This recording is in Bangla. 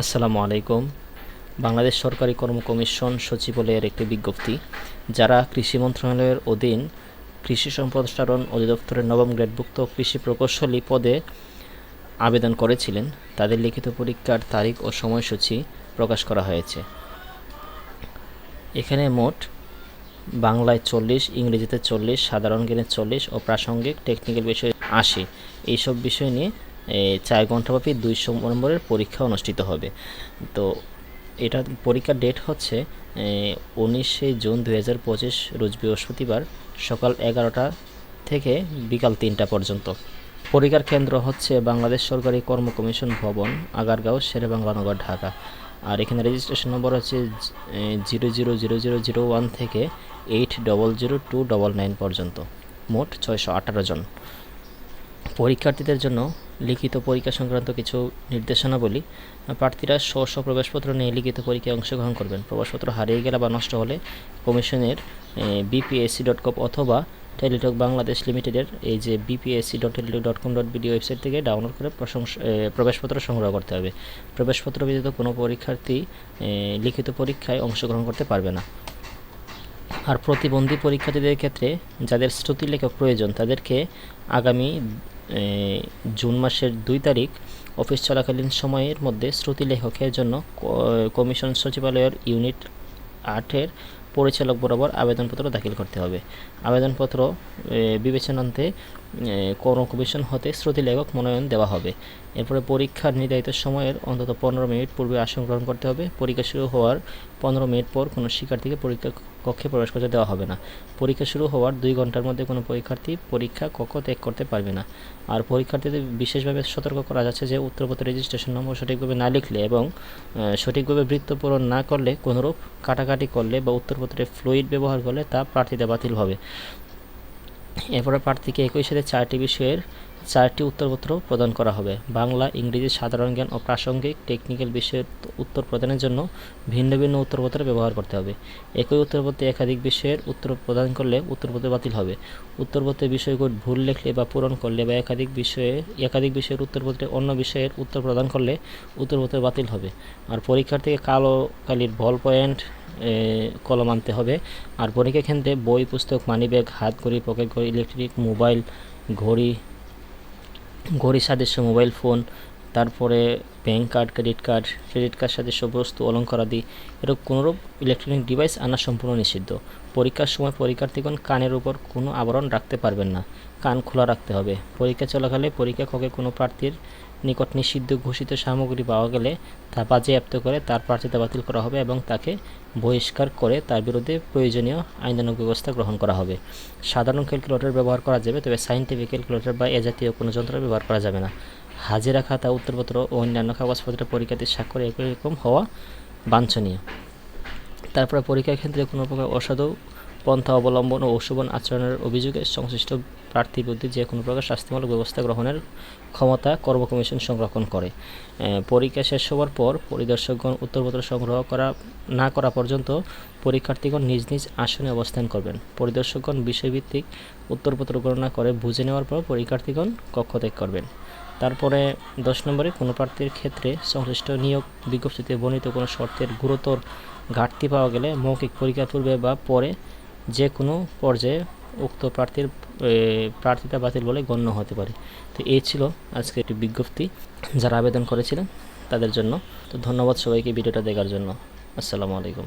আসসালামু আলাইকুম। বাংলাদেশ সরকারি কর্ম কমিশন সচিবালয়ের একটি বিজ্ঞপ্তি, যারা কৃষি মন্ত্রণালয়ের অধীন কৃষি সম্প্রসারণ অধিদপ্তরের নবম গ্রেডভুক্ত কৃষি প্রকৌশলী পদে আবেদন করেছিলেন। তাদের লিখিত পরীক্ষার তারিখ ও সময়সূচি প্রকাশ করা হয়েছে। এখানে মোট বাংলায় চল্লিশ, ইংরেজিতে চল্লিশ, সাধারণ জ্ঞানে চল্লিশ ও প্রাসঙ্গিক, টেকনিক্যাল বিষয় আশি। এইসব বিষয় নিয়ে চার ঘন্টাব্যাপী দুইশো নম্বরের পরীক্ষা অনুষ্ঠিত হবে। তো এটা পরীক্ষার ডেট হচ্ছে উনিশে জুন দুই হাজার পঁচিশ রোজ বৃহস্পতিবার সকাল এগারোটা থেকে বিকাল তিনটা পর্যন্ত। পরীক্ষার কেন্দ্র হচ্ছে বাংলাদেশ সরকারি কর্ম কমিশন ভবন, আগারগাঁও শেরেবাংলানগর ঢাকা। আর এখানে রেজিস্ট্রেশন নম্বর হচ্ছে zero zero zero zero zero one থেকে eight double zero two double nine পর্যন্ত। মোট ছয়শো আঠারো জন। পরীক্ষার্থীদের জন্য লিখিত পরীক্ষা সংক্রান্ত কিছু নির্দেশনাবলী প্রার্থীরা স্ব স্ব প্রবেশপত্র নিয়ে লিখিত পরীক্ষায় অংশগ্রহণ করবেন। প্রবেশপত্র হারিয়ে গেলে বা নষ্ট হলে কমিশনের বিপিএসসি ডট কম অথবা টেলিটক বাংলাদেশ লিমিটেডের এই যে BPSC dot Teletalk dot com dot BD website থেকে ডাউনলোড করে প্রবেশপত্র সংগ্রহ করতে হবে। প্রবেশপত্র ব্যতীত কোনো পরীক্ষার্থী লিখিত পরীক্ষায় অংশগ্রহণ করতে পারবে না। আর প্রতিবন্ধী পরীক্ষার্থীদের ক্ষেত্রে যাদের শ্রুতিলেখক প্রয়োজন, তাদেরকে আগামী জুন মাসের দুই তারিখ অফিস চলাকালীন সময়ের মধ্যে শ্রুতিলেখকের জন্য ক- কমিশন সচিবালয়ের ইউনিট আটের পরিচালক বরাবর আবেদনপত্র দাখিল করতে হবে। আবেদনপত্র বিবেচনান্তে কোন হতে শ্রুতিলেখক মনোনয়ন দেওয়া হবে। এরপরে পরীক্ষার নির্ধারিত সময়ের অন্তত পনেরো মিনিট পূর্বে আসন গ্রহণ করতে হবে। পরীক্ষা শুরু হওয়ার পনেরো মিনিট পর কোনো শিক্ষার্থীকে পরীক্ষা কক্ষে প্রবেশ করতে দেওয়া হবে না। পরীক্ষা শুরু হওয়ার দুই ঘণ্টার মধ্যে কোনো পরীক্ষার্থী পরীক্ষা কক্ষ ত্যাগ করতে পারবে না। আর পরীক্ষার্থীদের বিশেষভাবে সতর্ক করা যাচ্ছে যে, উত্তরপত্র রেজিস্ট্রেশন নম্বর সঠিকভাবে না লিখলে এবং সঠিকভাবে বৃত্ত পূরণ না করলে কোনোরূপ কাটাকাটি করলে বা উত্তরপত্রে ফ্লুইড ব্যবহার করলে তা প্রার্থীতে বাতিল হবে। এরপরে প্রার্থীকে একই সাথে চারটি বিষয়ের চারটি উত্তরপত্র প্রদান করা হবে। বাংলা, ইংরেজি, সাধারণ জ্ঞান ও প্রাসঙ্গিক টেকনিক্যাল বিষয়ের উত্তর প্রদানের জন্য ভিন্ন ভিন্ন উত্তরপত্র ব্যবহার করতে হবে। একই উত্তরপত্রে একাধিক বিষয়ের উত্তর প্রদান করলে উত্তরপত্র বাতিল হবে। উত্তরপত্রে বিষয়গুলো ভুল লিখলে বা পূরণ করলে বা একাধিক বিষয়ে, একাধিক বিষয়ের উত্তরপত্রে অন্য বিষয়ের উত্তর প্রদান করলে উত্তরপত্র বাতিল হবে। আর পরীক্ষার থেকে কালো কালির বল পয়েন্ট কলম আনতে হবে। আর পরীক্ষা কেন্দ্রে বই, পুস্তক মানিব্যাগ হাত ঘড়ি পকেট ঘড়ি ইলেকট্রিক মোবাইল ঘড়ি ঘড়ি সাদৃশ্য মোবাইল ফোন তারপরে bank card credit card credit card সাদৃশ্য বস্তু অলঙ্কার আদি এরকম কোনোরূপ ইলেকট্রনিক ডিভাইস আনা সম্পূর্ণ নিষিদ্ধ। পরীক্ষার সময় পরীক্ষার্থীগণ কানের উপর কোনো আবরণ রাখতে পারবেন না। কান খোলা রাখতে হবে। পরীক্ষা চলাকালে পরীক্ষা কক্ষে কোনো প্রার্থীর নিকট নিষিদ্ধ ঘোষিত সামগ্রী পাওয়া গেলে তা বাজেয়াপ্ত করে তার প্রার্থিতা বাতিল করা হবে এবং তাকে বহিষ্কার করে তার বিরুদ্ধে প্রয়োজনীয় আইনানুগ ব্যবস্থা গ্রহণ করা হবে। সাধারণ ক্যালকুলেটর ব্যবহার করা যাবে, তবে সাইন্টিফিক ক্যালকুলেটর বা এ জাতীয় কোনো যন্ত্র ব্যবহার করা যাবে না। হাজিরা খাতা, উত্তরপত্র ও অন্যান্য কাগজপত্রের পরীক্ষার্থীর স্বাক্ষর একই রকম হওয়া বাঞ্ছনীয়। তারপরে পরীক্ষার ক্ষেত্রে কোনো প্রকার অসাধু পন্থা অবলম্বন ও অশুভন আচরণের অভিযোগে সংশ্লিষ্ট প্রার্থীর বিরুদ্ধে যে কোনো প্রকার শাস্তিমূলক ব্যবস্থা গ্রহণের ক্ষমতা কর্ম কমিশন সংরক্ষণ করে। পরীক্ষা শেষ হওয়ার পর পরিদর্শকগণ উত্তরপত্র সংগ্রহ করা, না করা পর্যন্ত পরীক্ষার্থীগণ নিজ নিজ আসনে অবস্থান করবেন। পরিদর্শকগণ বিষয়ভিত্তিক উত্তরপত্র গণনা করে বুঝে নেওয়ার পর পরীক্ষার্থীগণ কক্ষ ত্যাগ করবেন। তারপরে দশ নম্বরে কোনো প্রার্থীর ক্ষেত্রে সংশ্লিষ্ট নিয়োগ বিজ্ঞপ্তিতে বর্ণিত কোনো শর্তের গুরুতর ঘাটতি পাওয়া গেলে মৌখিক পরীক্ষা পূর্বে বা পরে যে কোনো পর্যায়ে উক্ত প্রার্থীর প্রার্থিতা বাতিল বলে গণ্য হতে পারে। তো এই ছিল আজকে একটি বিজ্ঞপ্তি। যারা আবেদন করেছিলেন তাদের জন্য। তো ধন্যবাদ সবাইকে ভিডিওটা দেখার জন্য। আসসালামু আলাইকুম।